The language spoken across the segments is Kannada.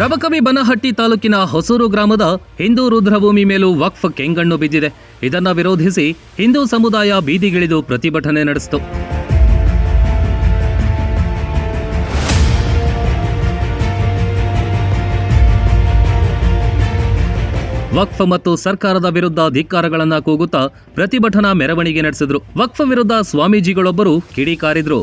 ರಬಕವಿ ಬನಹಟ್ಟಿ ತಾಲೂಕಿನ ಹೊಸೂರು ಗ್ರಾಮದ ಹಿಂದೂ ರುದ್ರಭೂಮಿ ಮೇಲೂ ವಕ್ಫ್ ಕೆಂಗಣ್ಣು ಬಿದ್ದಿದೆ. ಇದನ್ನ ವಿರೋಧಿಸಿ ಹಿಂದೂ ಸಮುದಾಯ ಬೀದಿಗಿಳಿದು ಪ್ರತಿಭಟನೆ ನಡೆಸಿತು. ವಕ್ಫ್ ಮತ್ತು ಸರ್ಕಾರದ ವಿರುದ್ಧ ಧಿಕ್ಕಾರಗಳನ್ನ ಕೂಗುತ್ತಾ ಪ್ರತಿಭಟನಾ ಮೆರವಣಿಗೆ ನಡೆಸಿದ್ರು. ವಕ್ಫ್ ವಿರುದ್ಧ ಸ್ವಾಮೀಜಿಗಳೊಬ್ಬರು ಕಿಡಿಕಾರಿದ್ರು.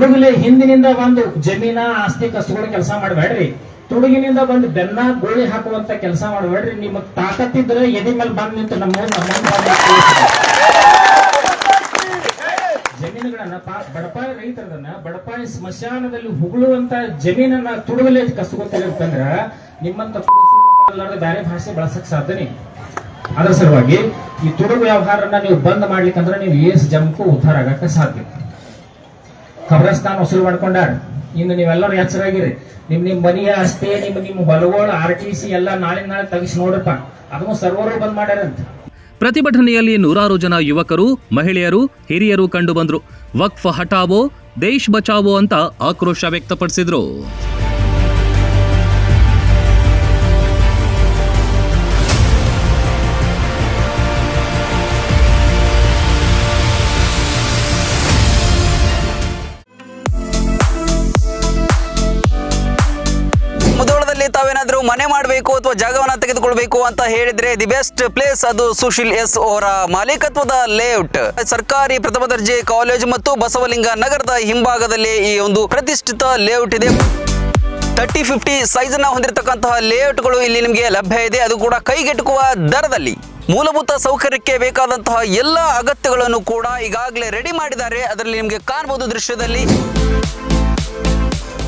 ತುಡುಗಲಿ ಹಿಂದಿನಿಂದ ಬಂದು ಜಮೀನ, ಆಸ್ತಿ ಕಸಗಳು ಕೆಲಸ ಮಾಡಬೇಡ್ರಿ. ತೊಡಗಿನಿಂದ ಬಂದು ಬೆನ್ನ, ಗೋಳಿ ಹಾಕುವಂತ ಕೆಲಸ ಮಾಡಬೇಡ್ರಿ. ನಿಮ್ಮ ತಾಕತ್ತಿದ್ರೆ ಎದೆ ಮೇಲೆ ಬಂದ್ ನಿಂತು ನಮ್ಮ ಜಮೀನುಗಳನ್ನ ಬಡಪಾಯಿ ರೈತರದನ್ನ ಬಡಪಾಯಿ ಸ್ಮಶಾನದಲ್ಲಿ ಹುಗುಳುವಂತ ಜಮೀನನ್ನ ತುಡುಗಲೇ ಕಸ್ಕೊತಾರೆ ಅಂತಂದ್ರ ನಿಮ್ಮಂತ ಬೇರೆ ಭಾಷೆ ಬಳಸಕ್ ಸಾಧ್ಯನೇ. ಅದರ ಸಲುವಾಗಿ ಈ ತುಡುಗು ವ್ಯವಹಾರನ ನೀವು ಬಂದ್ ಮಾಡ್ಲಿಕ್ಕಂದ್ರೆ ನೀವು ಎಸ್ ಜಮಕ್ಕೂ ಉದ್ಧಾರ ಆಗಕ್ಕೆ ಸಾಧ್ಯ. ಖಬರಸ್ತಾನ್ ವಸೂಲ್ ಮಾಡ್ಕೊಂಡಾರ ಇನ್ನು ನೀವೆಲ್ಲರೂ ಎಚ್ಚರಾಗಿರಿ. ನಿಮ್ ನಿಮ್ ಮನೆಯ ಅಷ್ಟೇ, ನಿಮ್ ನಿಮ್ ಹೊಲಗಳು, ಆರ್ ಟಿ ಸಿ ಎಲ್ಲ ನಾಳೆ ನಾಳೆ ತೆಗಿಸಿ ನೋಡ್ರಪ್ಪ. ಅದನ್ನು ಸರ್ವರು ಬಂದ್ ಮಾಡ್ಯಾರಂತ. ಪ್ರತಿಭಟನೆಯಲ್ಲಿ ನೂರಾರು ಜನ ಯುವಕರು, ಮಹಿಳೆಯರು, ಹಿರಿಯರು ಕಂಡುಬಂದ್ರು ವಕ್ಫ್ ಹಟಾವೋ ದೇಶ್ ಬಚಾವೋ ಅಂತ ಆಕ್ರೋಶ ವ್ಯಕ್ತಪಡಿಸಿದ್ರು. ತಾವೇನಾದ್ರೂ ಮನೆ ಮಾಡಬೇಕು ಅಥವಾ ಜಾಗವನ್ನು ತೆಗೆದುಕೊಳ್ಬೇಕು ಅಂತ ಹೇಳಿದ್ರೆ ದಿ ಬೆಸ್ಟ್ ಪ್ಲೇಸ್ ಅದು ಸುಶೀಲ್ ಎಸ್ ಅವರ ಮಾಲೀಕತ್ವದ ಲೇಔಟ್ ಸರ್ಕಾರಿ ಪ್ರಥಮ ದರ್ಜೆ ಕಾಲೇಜು ಮತ್ತು ಬಸವಲಿಂಗ ನಗರದ ಹಿಂಭಾಗದಲ್ಲಿ ಈ ಒಂದು ಪ್ರತಿಷ್ಠಿತ ಲೇಔಟ್ ಇದೆ. ತರ್ಟಿ ಫಿಫ್ಟಿ ಸೈಜ್ನ ಹೊಂದಿರತಕ್ಕಂತಹ ಲೇಔಟ್ಗಳು ಇಲ್ಲಿ ನಿಮಗೆ ಲಭ್ಯ ಇದೆ. ಅದು ಕೂಡ ಕೈಗೆಟುಕುವ ದರದಲ್ಲಿ. ಮೂಲಭೂತ ಸೌಕರ್ಯಕ್ಕೆ ಬೇಕಾದಂತಹ ಎಲ್ಲ ಅಗತ್ಯಗಳನ್ನು ಕೂಡ ಈಗಾಗಲೇ ರೆಡಿ ಮಾಡಿದ್ದಾರೆ. ಅದರಲ್ಲಿ ನಿಮಗೆ ಕಾಣಬಹುದು ದೃಶ್ಯದಲ್ಲಿ.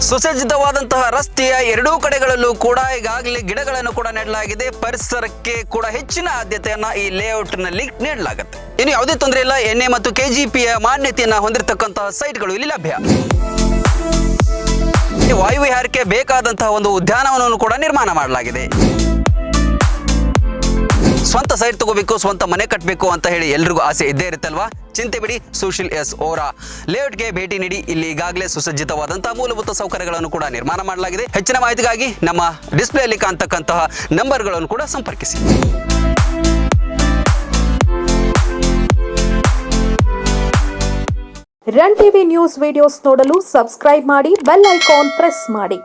ಸುಸಜ್ಜಿತವಾದಂತಹ ರಸ್ತೆಯ ಎರಡೂ ಕಡೆಗಳಲ್ಲೂ ಕೂಡ ಈಗಾಗಲೇ ಗಿಡಗಳನ್ನು ಕೂಡ ನೆಡಲಾಗಿದೆ. ಪರಿಸರಕ್ಕೆ ಕೂಡ ಹೆಚ್ಚಿನ ಆದ್ಯತೆಯನ್ನ ಈ ಲೇಔಟ್ನಲ್ಲಿ ನೀಡಲಾಗುತ್ತೆ. ಇನ್ನು ಯಾವುದೇ ತೊಂದರೆ ಇಲ್ಲ ಎನ್ಎ ಮತ್ತು ಕೆಜಿಪಿಯ ಮಾನ್ಯತೆಯನ್ನ ಹೊಂದಿರತಕ್ಕಂತಹ ಸೈಟ್ಗಳು ಇಲ್ಲಿ ಲಭ್ಯ. ವಾಯುವಿಹಾರಕ್ಕೆ ಬೇಕಾದಂತಹ ಒಂದು ಉದ್ಯಾನವನವನ್ನು ಕೂಡ ನಿರ್ಮಾಣ ಮಾಡಲಾಗಿದೆ. ಸ್ವಂತ ಸೈಟ್ ತಗೋಬೇಕು, ಸ್ವಂತ ಮನೆ ಕಟ್ಟಬೇಕು ಅಂತ ಹೇಳಿ ಎಲ್ರಿಗೂ ಆಸೆ ಇದ್ದೇ ಇರುತ್ತಲ್ವಾ? ಚಿಂತೆ ಬಿಡಿ, ಸುಶೀಲ್ ಎಸ್ ಓರಾ. ಲೇಔಟ್ಗೆ ಭೇಟಿ ನೀಡಿ, ಇಲ್ಲಿ ಈಗಾಗಲೇ ಸುಸಜ್ಜಿತವಾದಂತಹ ಮೂಲಭೂತ ಸೌಕರ್ಯಗಳನ್ನು ಕೂಡ ನಿರ್ಮಾಣ ಮಾಡಲಾಗಿದೆ. ಹೆಚ್ಚಿನ ಮಾಹಿತಿಗಾಗಿ ನಮ್ಮ ಡಿಸ್ಪ್ಲೇಯಲ್ಲಿ ಕಾಣ್ತಕ್ಕಂತಹ ನಂಬರ್ಗಳನ್ನು ಕೂಡ ಸಂಪರ್ಕಿಸಿ. ರನ್ ಟಿವಿ ನ್ಯೂಸ್ ವಿಡಿಯೋಸ್ ನೋಡಲು ಸಬ್ಸ್ಕ್ರೈಬ್ ಮಾಡಿ, ಬೆಲ್ ಐಕಾನ್ ಪ್ರೆಸ್ ಮಾಡಿ.